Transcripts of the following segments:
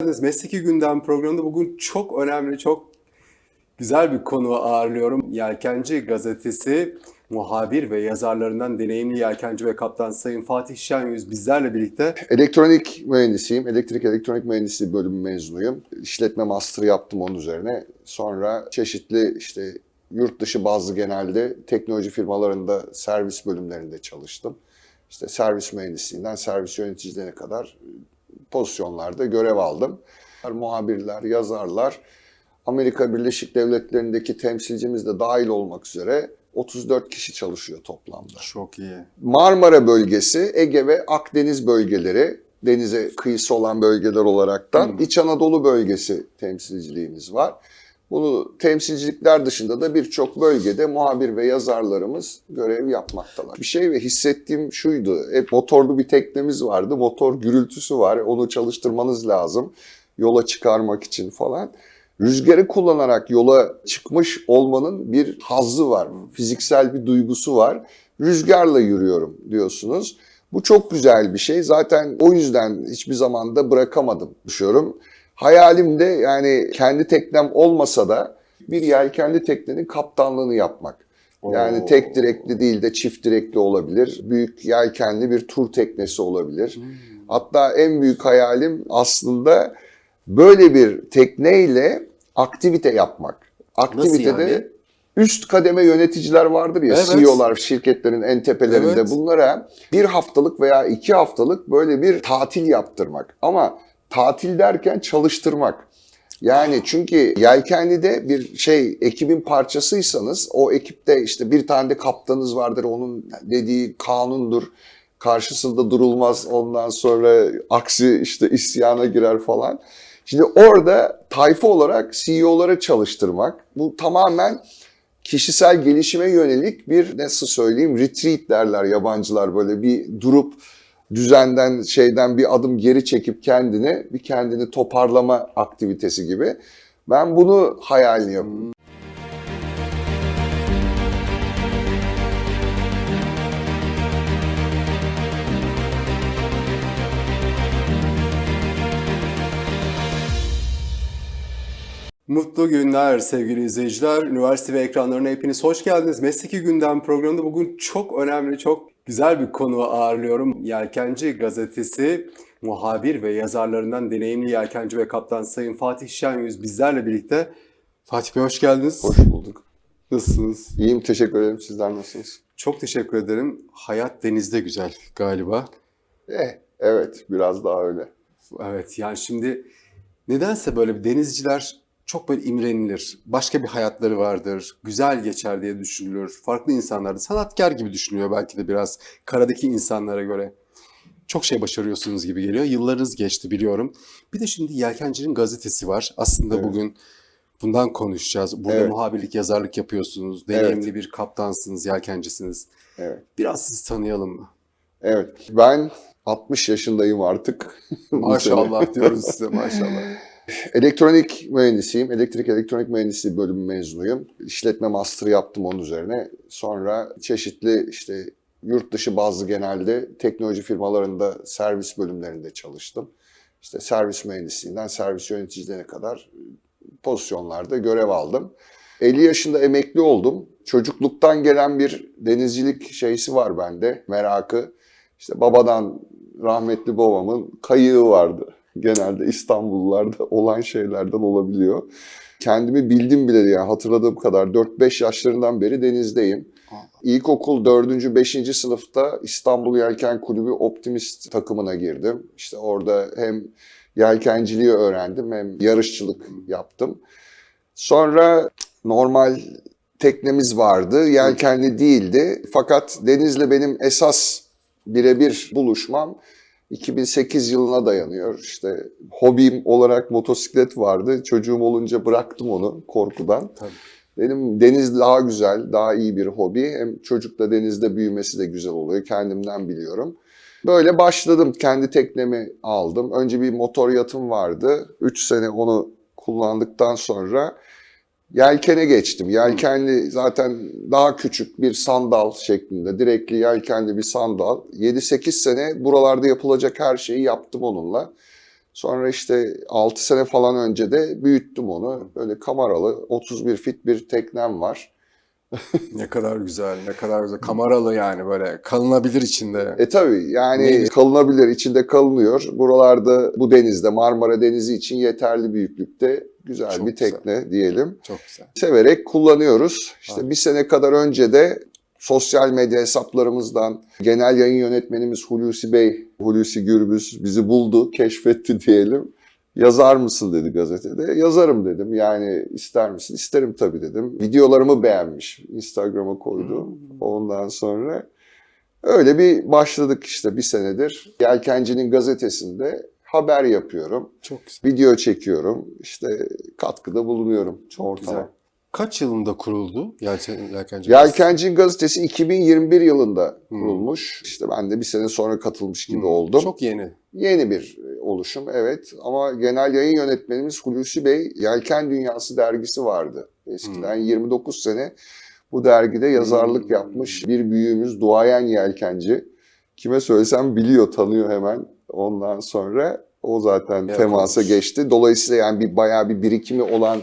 geldiniz. Mesleki Gündem programında bugün çok önemli, çok güzel bir konu ağırlıyorum. Yelkenci gazetesi muhabir ve yazarlarından deneyimli yelkenci ve kaptan Sayın Fatih Şenyüz bizlerle birlikte. Elektronik mühendisiyim. Elektrik elektronik mühendisliği bölümü mezunuyum. İşletme master yaptım onun üzerine. Sonra çeşitli işte yurt dışı bazlı genelde teknoloji firmalarında servis bölümlerinde çalıştım. İşte servis mühendisliğinden servis yöneticiliğine kadar pozisyonlarda görev aldım. Muhabirler, yazarlar, Amerika Birleşik Devletleri'ndeki temsilcimiz de dahil olmak üzere 34 kişi çalışıyor toplamda. Çok iyi. Marmara bölgesi, Ege ve Akdeniz bölgeleri, denize kıyısı olan bölgeler olaraktan Hmm. İç Anadolu bölgesi temsilciliğimiz var. Bunu temsilcilikler dışında da birçok bölgede muhabir ve yazarlarımız görev yapmaktalar. Bir şey ve hissettiğim şuydu. Hep motorlu bir teknemiz vardı. Motor gürültüsü var. Onu çalıştırmanız lazım. Yola çıkarmak için falan. Rüzgarı kullanarak yola çıkmış olmanın bir hazzı var. Fiziksel bir duygusu var. Rüzgarla yürüyorum diyorsunuz. Bu çok güzel bir şey. Zaten o yüzden hiçbir zaman da bırakamadım düşünüyorum. Hayalim de yani kendi teknem olmasa da bir yelkenli teknenin kaptanlığını yapmak. Yani Oo. tek direkli değil de çift direkli olabilir. Büyük yelkenli bir tur teknesi olabilir. Hmm. Hatta en büyük hayalim aslında böyle bir tekneyle aktivite yapmak. Aktivitede yani? üst kademe yöneticiler vardır ya, Evet. CEO'lar şirketlerin en tepelerinde Evet. bunlara bir haftalık veya iki haftalık böyle bir tatil yaptırmak. Ama tatil derken çalıştırmak. Yani çünkü yelkenlide bir şey ekibin parçasıysanız o ekipte işte bir tane de kaptanınız vardır onun dediği kanundur. Karşısında durulmaz ondan sonra aksi işte isyana girer falan. Şimdi orada tayfa olarak CEO'lara çalıştırmak bu tamamen kişisel gelişime yönelik bir nasıl söyleyeyim retreat derler yabancılar böyle bir durup düzenden şeyden bir adım geri çekip kendini bir kendini toparlama aktivitesi gibi. Ben bunu hayalini yapıyorum. Mutlu günler sevgili izleyiciler. Üniversite ve ekranlarına hepiniz hoş geldiniz. Mesleki Gündem programında bugün çok önemli, çok güzel bir konu ağırlıyorum. Yelkenci gazetesi muhabir ve yazarlarından deneyimli yelkenci ve kaptan Sayın Fatih Şenyüz bizlerle birlikte. Fatih Bey hoş geldiniz. Hoş bulduk. Nasılsınız? İyiyim teşekkür ederim. Sizler nasılsınız? Çok teşekkür ederim. Hayat denizde güzel galiba. Eh, evet biraz daha öyle. Evet yani şimdi nedense böyle bir denizciler çok böyle imrenilir. Başka bir hayatları vardır. Güzel geçer diye düşünülür. Farklı insanlardır. Sanatkar gibi düşünülüyor belki de biraz karadaki insanlara göre. Çok şey başarıyorsunuz gibi geliyor. Yıllarınız geçti biliyorum. Bir de şimdi Yelkenci'nin gazetesi var. Aslında Evet. bugün bundan konuşacağız. Burada Evet. muhabirlik, yazarlık yapıyorsunuz. Deneyimli bir kaptansınız, yelkencisiniz. Evet. Biraz sizi tanıyalım mı? Evet. Ben 60 yaşındayım artık. Maşallah diyoruz size maşallah. Elektronik mühendisiyim. Elektrik elektronik mühendisliği bölümü mezunuyum. İşletme master yaptım onun üzerine. Sonra çeşitli işte yurt dışı bazlı genelde teknoloji firmalarında servis bölümlerinde çalıştım. İşte servis mühendisliğinden servis yöneticiliğine kadar pozisyonlarda görev aldım. 50 yaşında emekli oldum. Çocukluktan gelen bir denizcilik şeysi var bende, merakı. İşte babadan, rahmetli babamın kayığı vardı. Genelde İstanbullularda olan şeylerden olabiliyor. Kendimi bildim bile diye hatırladığım kadar 4-5 yaşlarından beri denizdeyim. İlkokul 4. 5. sınıfta İstanbul Yelken Kulübü Optimist takımına girdim. İşte orada hem yelkenciliği öğrendim hem yarışçılık yaptım. Sonra normal teknemiz vardı. Yelkenli değildi. Fakat denizle benim esas birebir buluşmam 2008 yılına dayanıyor. İşte hobim olarak motosiklet vardı. Çocuğum olunca bıraktım onu korkudan. Tabii. Benim deniz daha güzel, daha iyi bir hobi. Hem çocukla denizde büyümesi de güzel oluyor. Kendimden biliyorum. Böyle başladım. Kendi teknemi aldım. Önce bir motor yatım vardı. 3 sene onu kullandıktan sonra yelkene geçtim. Yelkenli zaten daha küçük bir sandal şeklinde. Direkli yelkenli bir sandal. 7-8 sene buralarda yapılacak her şeyi yaptım onunla. Sonra işte 6 sene falan önce de büyüttüm onu. Böyle kameralı 31 fit bir teknem var. Ne kadar güzel, ne kadar güzel. Kameralı yani böyle kalınabilir içinde. E tabii yani Neymiş? kalınabilir, içinde kalınıyor. Buralarda bu denizde Marmara Denizi için yeterli büyüklükte güzel Çok bir tekne diyelim. Çok güzel. Severek kullanıyoruz. İşte Ha. bir sene kadar önce de sosyal medya hesaplarımızdan genel yayın yönetmenimiz Hulusi Bey, Hulusi Gürbüz bizi buldu, keşfetti diyelim. Yazar mısın dedi gazetede. Yazarım dedim. Yani ister misin? İsterim tabii dedim. Videolarımı beğenmiş. Instagram'a koydu. Hmm. Ondan sonra öyle bir başladık işte bir senedir. Yelkencinin gazetesinde haber yapıyorum. Çok güzel. Video çekiyorum. İşte katkıda bulunuyorum. Çok ortama. güzel. Kaç yılında kuruldu Yelken, Yelkenci? Yelkencin gazetesi 2021 yılında Hmm. kurulmuş. İşte ben de bir sene sonra katılmış gibi Hmm, oldum. Çok yeni. Yeni bir e, oluşum evet ama genel yayın yönetmenimiz Hulusi Bey Yelken Dünyası dergisi vardı. Eskiden 29 sene bu dergide yazarlık Hmm. yapmış bir büyüğümüz duayen yelkenci. Kime söylesem biliyor, tanıyor hemen. Ondan sonra o zaten Evet, temasa olmuş. geçti. Dolayısıyla yani bir bayağı bir birikimi olan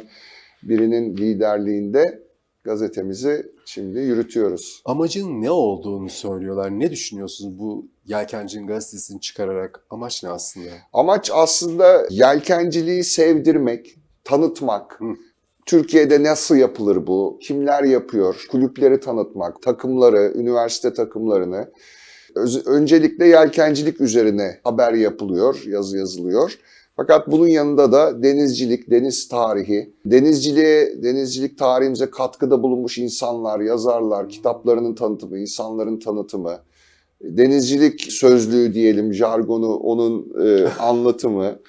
birinin liderliğinde gazetemizi şimdi yürütüyoruz. Amacın ne olduğunu söylüyorlar. Ne düşünüyorsunuz bu Yelkenci'nin gazetesini çıkararak? Amaç ne aslında? Amaç aslında yelkenciliği sevdirmek, tanıtmak. Hı. Türkiye'de nasıl yapılır bu? Kimler yapıyor? Kulüpleri tanıtmak, takımları, üniversite takımlarını. Öz- öncelikle yelkencilik üzerine haber yapılıyor, yazı yazılıyor. Fakat bunun yanında da denizcilik, deniz tarihi, denizciliğe, denizcilik tarihimize katkıda bulunmuş insanlar, yazarlar, kitaplarının tanıtımı, insanların tanıtımı, denizcilik sözlüğü diyelim, jargonu, onun e, anlatımı,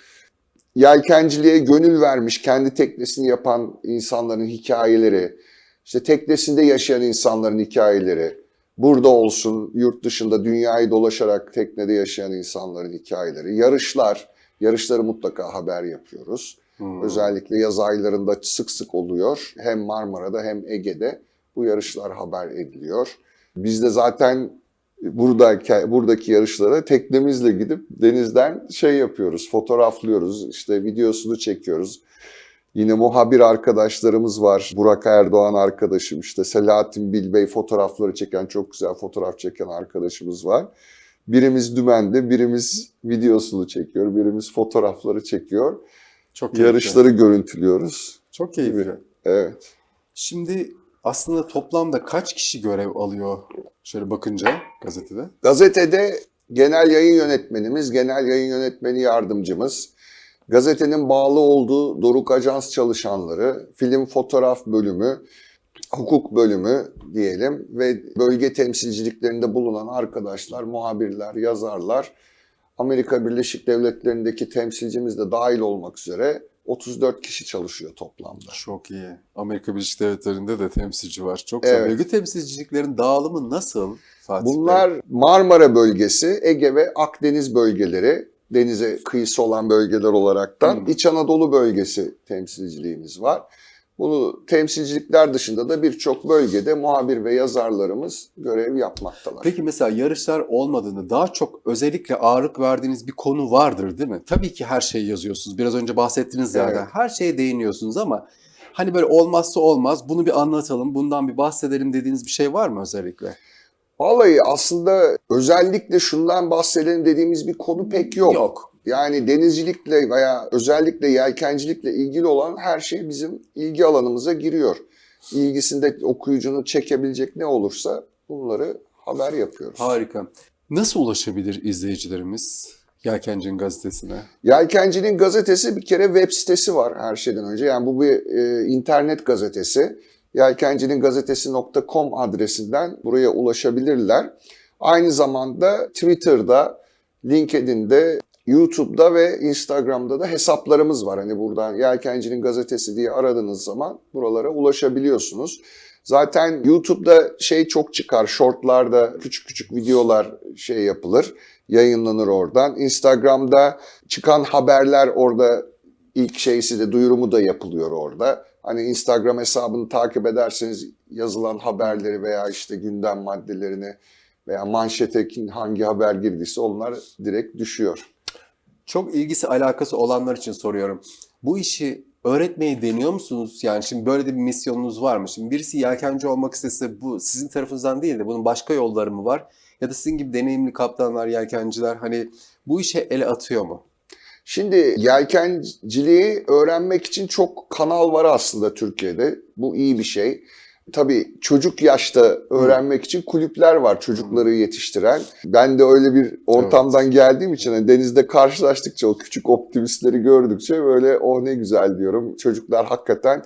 yelkenciliğe gönül vermiş, kendi teknesini yapan insanların hikayeleri, işte teknesinde yaşayan insanların hikayeleri, burada olsun, yurt dışında dünyayı dolaşarak teknede yaşayan insanların hikayeleri, yarışlar, yarışları mutlaka haber yapıyoruz. Hmm. Özellikle yaz aylarında sık sık oluyor. Hem Marmara'da hem Ege'de bu yarışlar haber ediliyor. Biz de zaten buradaki, buradaki yarışlara teknemizle gidip denizden şey yapıyoruz, fotoğraflıyoruz, işte videosunu çekiyoruz. Yine muhabir arkadaşlarımız var. Burak Erdoğan arkadaşım, işte Selahattin Bilbey fotoğrafları çeken, çok güzel fotoğraf çeken arkadaşımız var. Birimiz dümende, birimiz videosunu çekiyor, birimiz fotoğrafları çekiyor. Çok keyifli. Yarışları görüntülüyoruz. Çok keyifli. Evet. Şimdi aslında toplamda kaç kişi görev alıyor şöyle bakınca gazetede? Gazetede genel yayın yönetmenimiz, genel yayın yönetmeni yardımcımız, gazetenin bağlı olduğu Doruk Ajans çalışanları, film fotoğraf bölümü, hukuk bölümü diyelim ve bölge temsilciliklerinde bulunan arkadaşlar, muhabirler, yazarlar, Amerika Birleşik Devletleri'ndeki temsilcimiz de dahil olmak üzere 34 kişi çalışıyor toplamda. Çok iyi. Amerika Birleşik Devletleri'nde de temsilci var. Çok güzel. Evet. Bölge temsilciliklerin dağılımı nasıl Fatih Bey? Bunlar Marmara bölgesi, Ege ve Akdeniz bölgeleri, denize kıyısı olan bölgeler olaraktan Hmm. İç Anadolu bölgesi temsilciliğimiz var. Bunu temsilcilikler dışında da birçok bölgede muhabir ve yazarlarımız görev yapmaktalar. Peki mesela yarışlar olmadığında daha çok özellikle ağırlık verdiğiniz bir konu vardır değil mi? Tabii ki her şeyi yazıyorsunuz. Biraz önce bahsettiniz zaten. Evet. Her şeye değiniyorsunuz ama hani böyle olmazsa olmaz bunu bir anlatalım, bundan bir bahsedelim dediğiniz bir şey var mı özellikle? Vallahi aslında özellikle şundan bahsedelim dediğimiz bir konu pek yok. Yok. Yani denizcilikle veya özellikle yelkencilikle ilgili olan her şey bizim ilgi alanımıza giriyor. İlgisinde okuyucunu çekebilecek ne olursa bunları haber yapıyoruz. Harika. Nasıl ulaşabilir izleyicilerimiz Yelkenci'nin gazetesine? Yelkencinin gazetesi bir kere web sitesi var her şeyden önce. Yani bu bir e, internet gazetesi. Yelkencinin gazetesi.com adresinden buraya ulaşabilirler. Aynı zamanda Twitter'da, LinkedIn'de, YouTube'da ve Instagram'da da hesaplarımız var. Hani buradan Yelkencinin gazetesi diye aradığınız zaman buralara ulaşabiliyorsunuz. Zaten YouTube'da şey çok çıkar, shortlarda küçük küçük videolar şey yapılır, yayınlanır oradan. Instagram'da çıkan haberler orada ilk şeysi de duyurumu da yapılıyor orada. Hani Instagram hesabını takip ederseniz yazılan haberleri veya işte gündem maddelerini veya manşete hangi haber girdiyse onlar direkt düşüyor. Çok ilgisi alakası olanlar için soruyorum. Bu işi öğretmeyi deniyor musunuz? Yani şimdi böyle de bir misyonunuz var mı? Şimdi birisi yelkenci olmak istese bu sizin tarafınızdan değil de bunun başka yolları mı var? Ya da sizin gibi deneyimli kaptanlar, yelkenciler hani bu işe ele atıyor mu? Şimdi yelkenciliği öğrenmek için çok kanal var aslında Türkiye'de. Bu iyi bir şey. Tabii çocuk yaşta öğrenmek için kulüpler var çocukları yetiştiren. Ben de öyle bir ortamdan geldiğim için hani denizde karşılaştıkça o küçük optimistleri gördükçe böyle oh ne güzel diyorum. Çocuklar hakikaten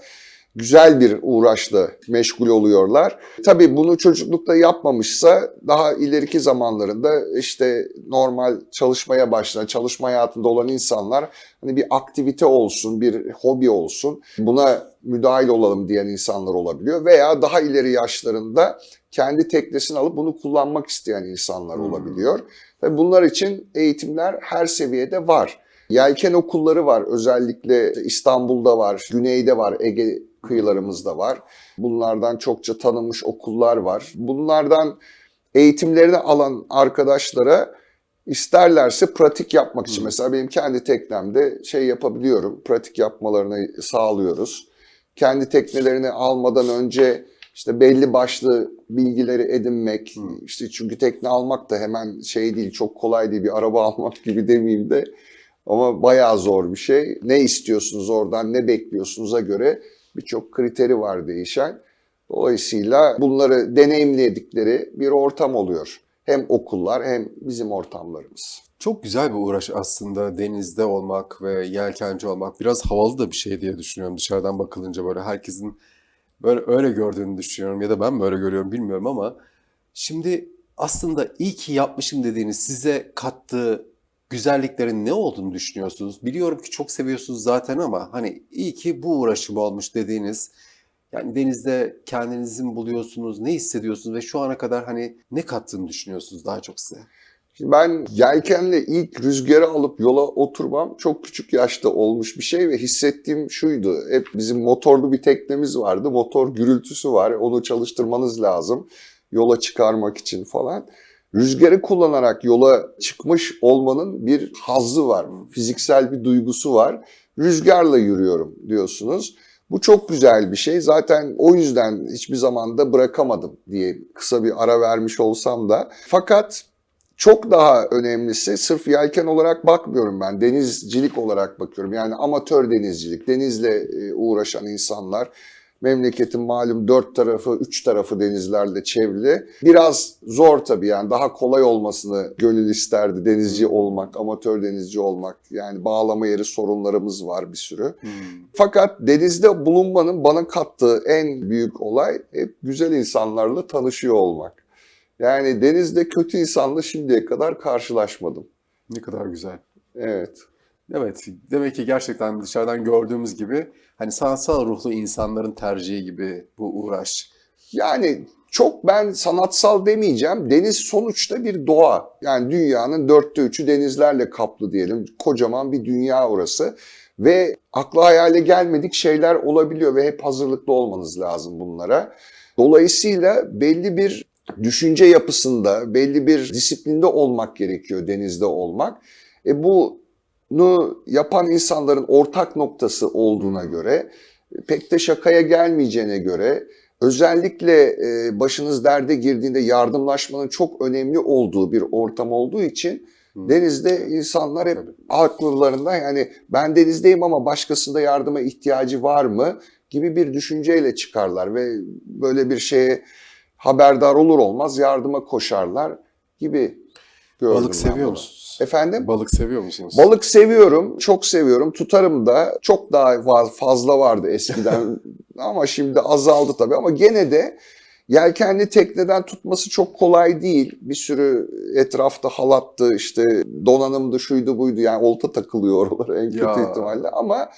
güzel bir uğraşla meşgul oluyorlar. Tabii bunu çocuklukta yapmamışsa daha ileriki zamanlarında işte normal çalışmaya başlayan, çalışma hayatında olan insanlar hani bir aktivite olsun, bir hobi olsun buna müdahil olalım diyen insanlar olabiliyor. Veya daha ileri yaşlarında kendi teknesini alıp bunu kullanmak isteyen insanlar Hmm. olabiliyor. Ve bunlar için eğitimler her seviyede var. Yelken okulları var. Özellikle İstanbul'da var, güneyde var, Ege kıyılarımızda var. Bunlardan çokça tanınmış okullar var. Bunlardan eğitimlerini alan arkadaşlara isterlerse pratik yapmak için Hı. mesela benim kendi teknemde şey yapabiliyorum. Pratik yapmalarını sağlıyoruz. Kendi teknelerini almadan önce işte belli başlı bilgileri edinmek, Hı. işte çünkü tekne almak da hemen şey değil, çok kolay değil bir araba almak gibi demeyeyim de ama bayağı zor bir şey. Ne istiyorsunuz oradan, ne bekliyorsunuz'a göre birçok kriteri var değişen. Dolayısıyla bunları deneyimledikleri bir ortam oluyor. Hem okullar hem bizim ortamlarımız. Çok güzel bir uğraş aslında denizde olmak ve yelkenci olmak. Biraz havalı da bir şey diye düşünüyorum dışarıdan bakılınca böyle herkesin böyle öyle gördüğünü düşünüyorum ya da ben böyle görüyorum bilmiyorum ama şimdi aslında iyi ki yapmışım dediğiniz size kattığı güzelliklerin ne olduğunu düşünüyorsunuz? Biliyorum ki çok seviyorsunuz zaten ama hani iyi ki bu uğraşım olmuş dediğiniz yani denizde kendinizi mi buluyorsunuz, ne hissediyorsunuz ve şu ana kadar hani ne kattığını düşünüyorsunuz daha çok size? Ben yelkenle ilk rüzgarı alıp yola oturmam çok küçük yaşta olmuş bir şey ve hissettiğim şuydu. Hep bizim motorlu bir teknemiz vardı. Motor gürültüsü var. Onu çalıştırmanız lazım. Yola çıkarmak için falan. Rüzgarı kullanarak yola çıkmış olmanın bir hazzı var. Fiziksel bir duygusu var. Rüzgarla yürüyorum diyorsunuz. Bu çok güzel bir şey. Zaten o yüzden hiçbir zaman da bırakamadım diye kısa bir ara vermiş olsam da. Fakat çok daha önemlisi sırf yelken olarak bakmıyorum ben. Denizcilik olarak bakıyorum. Yani amatör denizcilik, denizle e, uğraşan insanlar. Memleketin malum dört tarafı, üç tarafı denizlerle çevrili. Biraz zor tabii yani daha kolay olmasını gönül isterdi denizci olmak, amatör denizci olmak. Yani bağlama yeri sorunlarımız var bir sürü. Fakat denizde bulunmanın bana kattığı en büyük olay hep güzel insanlarla tanışıyor olmak. Yani denizde kötü insanla şimdiye kadar karşılaşmadım. Ne kadar güzel. Evet. Evet, demek ki gerçekten dışarıdan gördüğümüz gibi hani sanatsal ruhlu insanların tercihi gibi bu uğraş. Yani çok ben sanatsal demeyeceğim. Deniz sonuçta bir doğa. Yani dünyanın dörtte üçü denizlerle kaplı diyelim. Kocaman bir dünya orası. Ve akla hayale gelmedik şeyler olabiliyor ve hep hazırlıklı olmanız lazım bunlara. Dolayısıyla belli bir düşünce yapısında, belli bir disiplinde olmak gerekiyor denizde olmak. E bunu yapan insanların ortak noktası olduğuna göre, pek de şakaya gelmeyeceğine göre, özellikle e, başınız derde girdiğinde yardımlaşmanın çok önemli olduğu bir ortam olduğu için denizde insanlar hep akıllarında yani ben denizdeyim ama başkasında yardıma ihtiyacı var mı? gibi bir düşünceyle çıkarlar ve böyle bir şeye haberdar olur olmaz yardıma koşarlar gibi gördüm Balık seviyor bunu. musunuz? Efendim? Balık seviyor musunuz? Balık seviyorum, çok seviyorum. Tutarım da. Çok daha fazla vardı eskiden ama şimdi azaldı tabii. Ama gene de yelkenli tekneden tutması çok kolay değil. Bir sürü etrafta halattı, işte donanımdı, şuydu buydu. Yani olta takılıyor oralara en kötü Ya. ihtimalle. Ama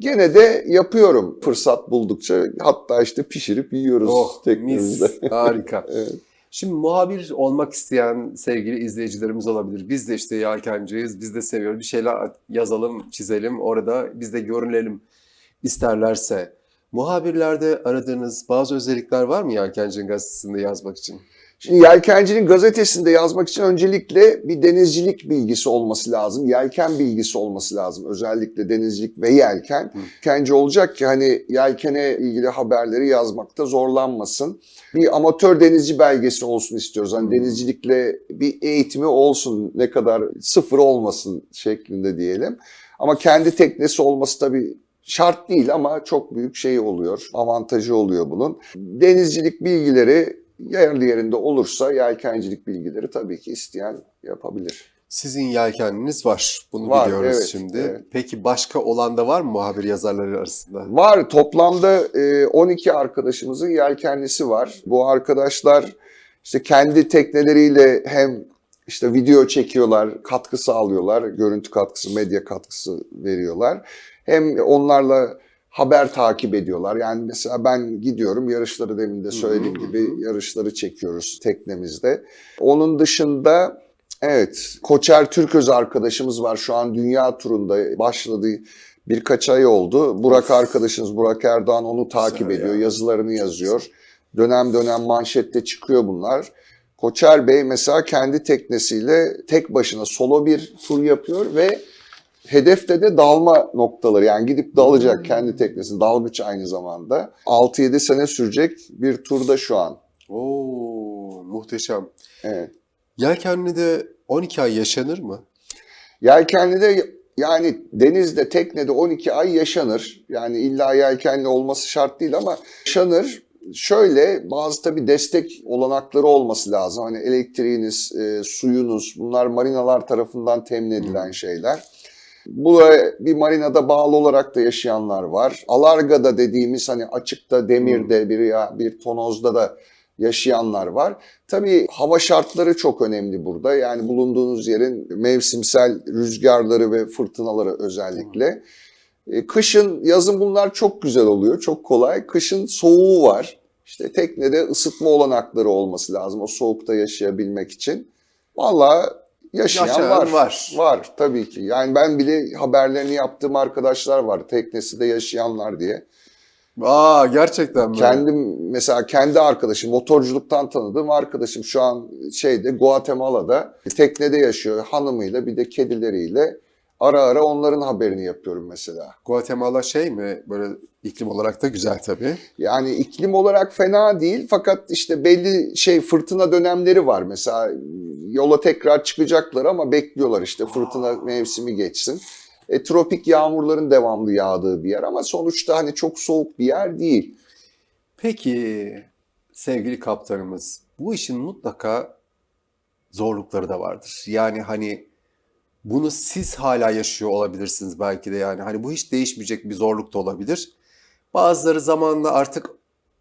gene de yapıyorum fırsat buldukça. Hatta işte pişirip yiyoruz Oh, teknemizde. mis, harika. Evet. Şimdi muhabir olmak isteyen sevgili izleyicilerimiz olabilir. Biz de işte yelkenciyiz, biz de seviyoruz. Bir şeyler yazalım, çizelim, orada biz de görünelim isterlerse. Muhabirlerde aradığınız bazı özellikler var mı Yelkencinin gazetesinde yazmak için? Şimdi yelkencinin gazetesinde yazmak için öncelikle bir denizcilik bilgisi olması lazım. Yelken bilgisi olması lazım. Özellikle denizcilik ve yelken. Yelkenci olacak ki hani yelkene ilgili haberleri yazmakta zorlanmasın. Bir amatör denizci belgesi olsun istiyoruz. Hani denizcilikle bir eğitimi olsun ne kadar sıfır olmasın şeklinde diyelim. Ama kendi teknesi olması tabii şart değil ama çok büyük şey oluyor. Avantajı oluyor bunun. Denizcilik bilgileri yerli yerinde olursa yelkencilik bilgileri tabii ki isteyen yapabilir. Sizin yelkeniniz var. Bunu Var, biliyoruz evet, şimdi. evet. Peki başka olan da var mı muhabir yazarları arasında? Var toplamda e, 12 arkadaşımızın yelkenlisi var. Bu arkadaşlar işte kendi tekneleriyle hem işte video çekiyorlar, katkı sağlıyorlar, görüntü katkısı, medya katkısı veriyorlar. Hem onlarla haber takip ediyorlar. Yani mesela ben gidiyorum yarışları demin de söylediğim gibi yarışları çekiyoruz teknemizde. Onun dışında evet Koçer Türköz arkadaşımız var şu an dünya turunda başladı birkaç ay oldu. Burak arkadaşınız Burak Erdoğan onu takip ediyor, ya. yazılarını yazıyor. Dönem dönem manşette çıkıyor bunlar. Koçer Bey mesela kendi teknesiyle tek başına solo bir tur yapıyor ve hedefte de dalma noktaları yani gidip dalacak kendi teknesini dalgıç aynı zamanda. 6-7 sene sürecek bir turda şu an. Oo, muhteşem. Evet. Yelkenli'de 12 ay yaşanır mı? Yelkenli'de yani denizde, teknede 12 ay yaşanır. Yani illa yelkenli olması şart değil ama yaşanır. Şöyle bazı tabii destek olanakları olması lazım. Hani elektriğiniz, e, suyunuz bunlar marinalar tarafından temin edilen şeyler. Buraya bir marinada bağlı olarak da yaşayanlar var. Alargada dediğimiz hani açıkta, demirde, bir ya bir tonozda da yaşayanlar var. Tabii hava şartları çok önemli burada. Yani bulunduğunuz yerin mevsimsel rüzgarları ve fırtınaları özellikle. E, Kışın, yazın bunlar çok güzel oluyor, çok kolay. Kışın soğuğu var. İşte teknede ısıtma olanakları olması lazım o soğukta yaşayabilmek için. Vallahi yaşayan, Yaşayan var. var. Var tabii ki. Yani ben bile haberlerini yaptığım arkadaşlar var. Teknesi de yaşayanlar diye. Aa gerçekten mi? Kendim mesela kendi arkadaşım motorculuktan tanıdığım arkadaşım şu an şeyde Guatemala'da teknede yaşıyor hanımıyla bir de kedileriyle. Ara ara onların haberini yapıyorum mesela. Guatemala şey mi? Böyle iklim olarak da güzel tabii. Yani iklim olarak fena değil fakat işte belli şey fırtına dönemleri var. Mesela yola tekrar çıkacaklar ama bekliyorlar işte fırtına mevsimi geçsin. E, tropik yağmurların devamlı yağdığı bir yer ama sonuçta hani çok soğuk bir yer değil. Peki sevgili kaptanımız bu işin mutlaka zorlukları da vardır. Yani hani bunu siz hala yaşıyor olabilirsiniz belki de yani hani bu hiç değişmeyecek bir zorluk da olabilir. Bazıları zamanla artık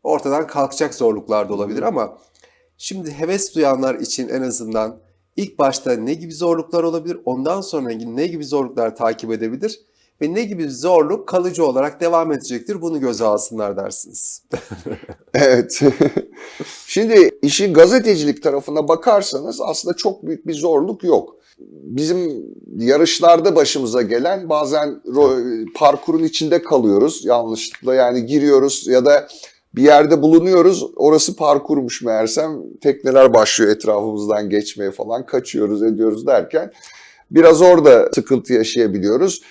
ortadan kalkacak zorluklar da olabilir ama şimdi heves duyanlar için en azından ilk başta ne gibi zorluklar olabilir, ondan sonra ne gibi zorluklar takip edebilir ve ne gibi zorluk kalıcı olarak devam edecektir bunu göze alsınlar dersiniz. Evet. Şimdi işin gazetecilik tarafına bakarsanız aslında çok büyük bir zorluk yok. Bizim yarışlarda başımıza gelen bazen parkurun içinde kalıyoruz yanlışlıkla yani giriyoruz ya da bir yerde bulunuyoruz orası parkurmuş meğersem tekneler başlıyor etrafımızdan geçmeye falan kaçıyoruz ediyoruz derken biraz orada sıkıntı yaşayabiliyoruz.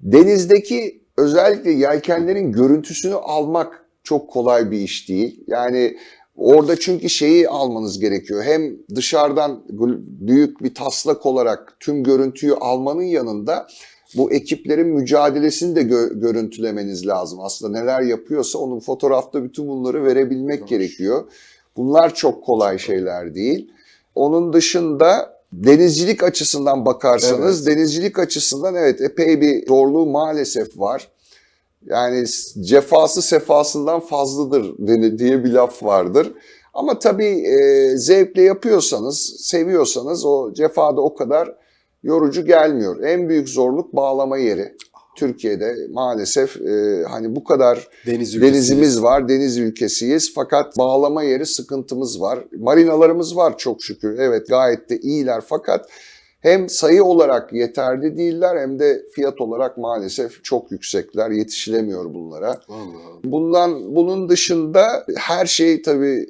Denizdeki özellikle yelkenlerin görüntüsünü almak çok kolay bir iş değil. Yani orada çünkü şeyi almanız gerekiyor. Hem dışarıdan büyük bir taslak olarak tüm görüntüyü almanın yanında bu ekiplerin mücadelesini de gö- görüntülemeniz lazım. Aslında neler yapıyorsa onun fotoğrafta bütün bunları verebilmek Doğru. gerekiyor. Bunlar çok kolay şeyler değil. Onun dışında denizcilik açısından bakarsanız denizcilik açısından evet epey bir zorluğu maalesef var. Yani cefası sefasından fazladır diye bir laf vardır. Ama tabii e, zevkle yapıyorsanız, seviyorsanız o cefada o kadar yorucu gelmiyor. En büyük zorluk bağlama yeri. Türkiye'de maalesef e, hani bu kadar Deniz denizimiz var, deniz ülkesiyiz fakat bağlama yeri sıkıntımız var. Marinalarımız var çok şükür. Evet gayet de iyiler fakat hem sayı olarak yeterli değiller hem de fiyat olarak maalesef çok yüksekler. Yetişilemiyor bunlara. Vallahi. Bundan bunun dışında her şey tabii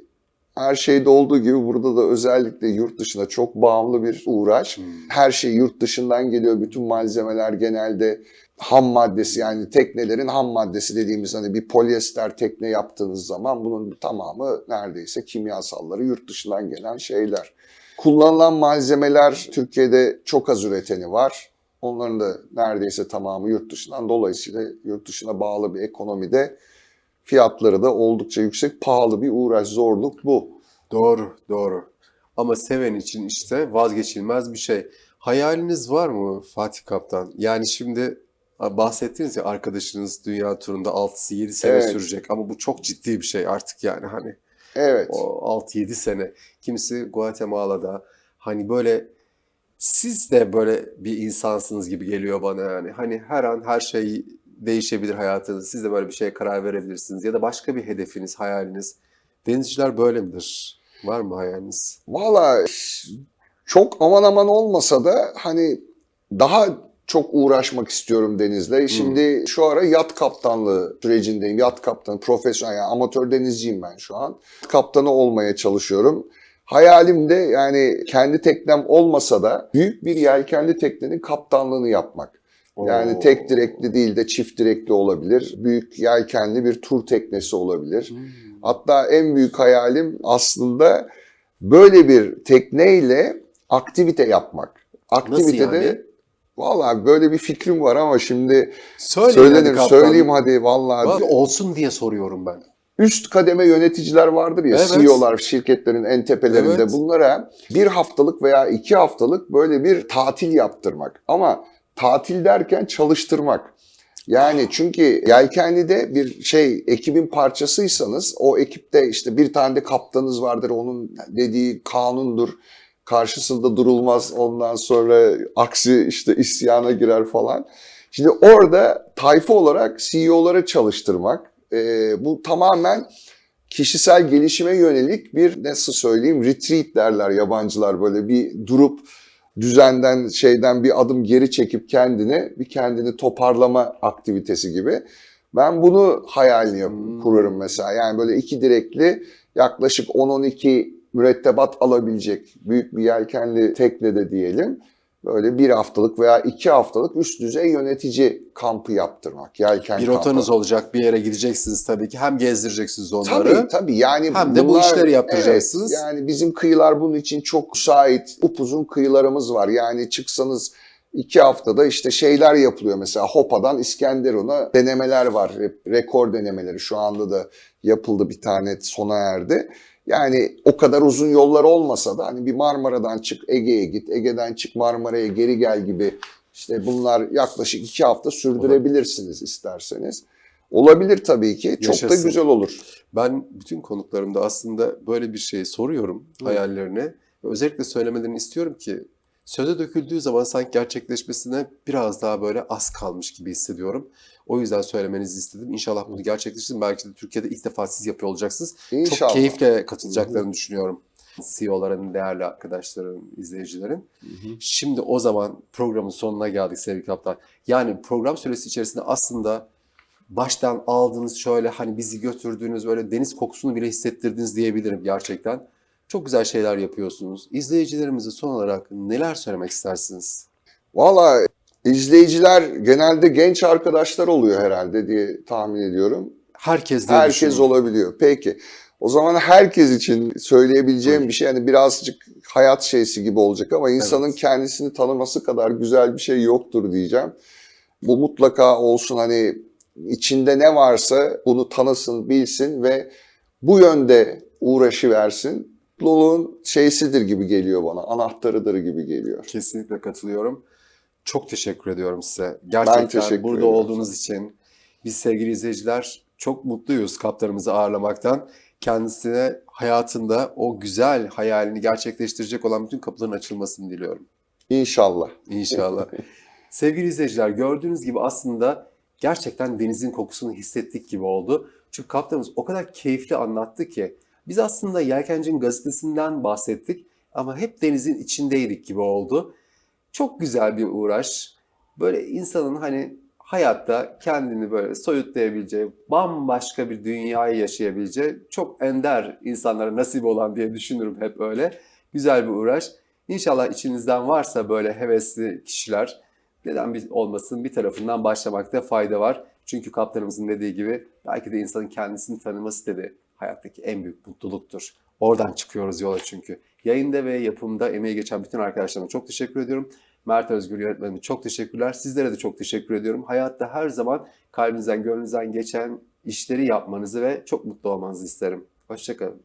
her şeyde olduğu gibi burada da özellikle yurt dışına çok bağımlı bir uğraş. Hmm. Her şey yurt dışından geliyor. Bütün malzemeler genelde ham maddesi yani teknelerin ham maddesi dediğimiz hani bir polyester tekne yaptığınız zaman bunun tamamı neredeyse kimyasalları yurt dışından gelen şeyler. Kullanılan malzemeler Türkiye'de çok az üreteni var. Onların da neredeyse tamamı yurt dışından. Dolayısıyla yurt dışına bağlı bir ekonomide fiyatları da oldukça yüksek, pahalı bir uğraş, zorluk bu. Doğru, doğru. Ama seven için işte vazgeçilmez bir şey. Hayaliniz var mı Fatih Kaptan? Yani şimdi bahsettiniz ya arkadaşınız dünya turunda 6-7 sene Evet. sürecek ama bu çok ciddi bir şey artık yani hani Evet. o 6-7 sene. Kimisi Guatemala'da hani böyle siz de böyle bir insansınız gibi geliyor bana yani. Hani her an her şey değişebilir hayatınız. Siz de böyle bir şeye karar verebilirsiniz ya da başka bir hedefiniz, hayaliniz. Denizciler böyle midir? Var mı hayaliniz? Valla çok aman aman olmasa da hani daha çok uğraşmak istiyorum denizle. Şimdi şu ara yat kaptanlığı sürecindeyim. Yat kaptanı, profesyonel yani amatör denizciyim ben şu an. Kaptanı olmaya çalışıyorum. Hayalim de yani kendi teknem olmasa da büyük bir yelkenli teknenin kaptanlığını yapmak. Yani Oo. tek direkli değil de çift direkli olabilir. Büyük yelkenli bir tur teknesi olabilir. Hmm. Hatta en büyük hayalim aslında böyle bir tekneyle aktivite yapmak. Nasıl Aktivitede yani? Vallahi böyle bir fikrim var ama şimdi Söyleyin söylenir hadi kaptan. söyleyeyim hadi vallahi. Vallahi olsun diye soruyorum ben. Üst kademe yöneticiler vardır ya Evet. CEO'lar şirketlerin en tepelerinde Evet. bunlara bir haftalık veya iki haftalık böyle bir tatil yaptırmak. Ama tatil derken çalıştırmak. Yani çünkü Yelkenli'de bir şey ekibin parçasıysanız o ekipte işte bir tane de kaptanınız vardır onun dediği kanundur. Karşısında durulmaz ondan sonra aksi işte isyana girer falan. Şimdi orada tayfa olarak CEO'ları çalıştırmak e, bu tamamen kişisel gelişime yönelik bir nasıl söyleyeyim retreat derler yabancılar böyle bir durup düzenden şeyden bir adım geri çekip kendini bir kendini toparlama aktivitesi gibi. Ben bunu hayalini Hmm. kurarım mesela. Yani böyle iki direkli yaklaşık 10-12 mürettebat alabilecek büyük bir yelkenli teknede diyelim. Böyle bir haftalık veya iki haftalık üst düzey yönetici kampı yaptırmak. Yelken Bir kampı. rotanız olacak, bir yere gideceksiniz tabii ki. Hem gezdireceksiniz onları. Tabii tabii yani Hem de bu bunlar- işleri yaptıracaksınız. Evet, yani bizim kıyılar bunun için çok müsait, upuzun kıyılarımız var. Yani çıksanız iki haftada işte şeyler yapılıyor mesela Hopa'dan İskenderun'a denemeler var. Re- Rekor denemeleri şu anda da yapıldı bir tane sona erdi. Yani o kadar uzun yollar olmasa da hani bir Marmara'dan çık Ege'ye git, Ege'den çık Marmara'ya geri gel gibi işte bunlar yaklaşık iki hafta sürdürebilirsiniz isterseniz. Olabilir tabii ki. Çok da Yaşasın. güzel olur. Ben bütün konuklarımda aslında böyle bir şey soruyorum hayallerine. Ve özellikle söylemelerini istiyorum ki söze döküldüğü zaman sanki gerçekleşmesine biraz daha böyle az kalmış gibi hissediyorum. O yüzden söylemenizi istedim. İnşallah bunu gerçekleştirin. Belki de Türkiye'de ilk defa siz yapıyor olacaksınız. İnşallah. Çok keyifle katılacaklarını düşünüyorum. CEO'ların, değerli arkadaşların, izleyicilerin. Şimdi o zaman programın sonuna geldik sevgili kaptan. Yani program süresi içerisinde aslında baştan aldığınız şöyle hani bizi götürdüğünüz böyle deniz kokusunu bile hissettirdiniz diyebilirim gerçekten. Çok güzel şeyler yapıyorsunuz. İzleyicilerimize son olarak neler söylemek istersiniz? Valla izleyiciler genelde genç arkadaşlar oluyor herhalde diye tahmin ediyorum. Herkes diye Herkes düşünün. olabiliyor. Peki. O zaman herkes için söyleyebileceğim bir şey yani birazcık hayat şeysi gibi olacak ama insanın Evet. kendisini tanıması kadar güzel bir şey yoktur diyeceğim. Bu mutlaka olsun hani içinde ne varsa bunu tanısın, bilsin ve bu yönde uğraşı versin. Mutluluğun şeysidir gibi geliyor bana, anahtarıdır gibi geliyor. Kesinlikle katılıyorum. Çok teşekkür ediyorum size. Gerçekten teşekkür burada ederim. olduğunuz için. Biz sevgili izleyiciler çok mutluyuz kaptanımızı ağırlamaktan. Kendisine hayatında o güzel hayalini gerçekleştirecek olan bütün kapıların açılmasını diliyorum. İnşallah. İnşallah. Sevgili izleyiciler gördüğünüz gibi aslında gerçekten denizin kokusunu hissettik gibi oldu. Çünkü kaptanımız o kadar keyifli anlattı ki biz aslında Yelkenci'nin gazetesinden bahsettik ama hep denizin içindeydik gibi oldu. Çok güzel bir uğraş. Böyle insanın hani hayatta kendini böyle soyutlayabileceği, bambaşka bir dünyayı yaşayabileceği çok ender insanlara nasip olan diye düşünürüm hep öyle. Güzel bir uğraş. İnşallah içinizden varsa böyle hevesli kişiler neden bir olmasın bir tarafından başlamakta fayda var. Çünkü kaptanımızın dediği gibi belki de insanın kendisini tanıması dedi hayattaki en büyük mutluluktur. Oradan çıkıyoruz yola çünkü. Yayında ve yapımda emeği geçen bütün arkadaşlarıma çok teşekkür ediyorum. Mert Özgür yönetmenime çok teşekkürler. Sizlere de çok teşekkür ediyorum. Hayatta her zaman kalbinizden, gönlünüzden geçen işleri yapmanızı ve çok mutlu olmanızı isterim. Hoşçakalın.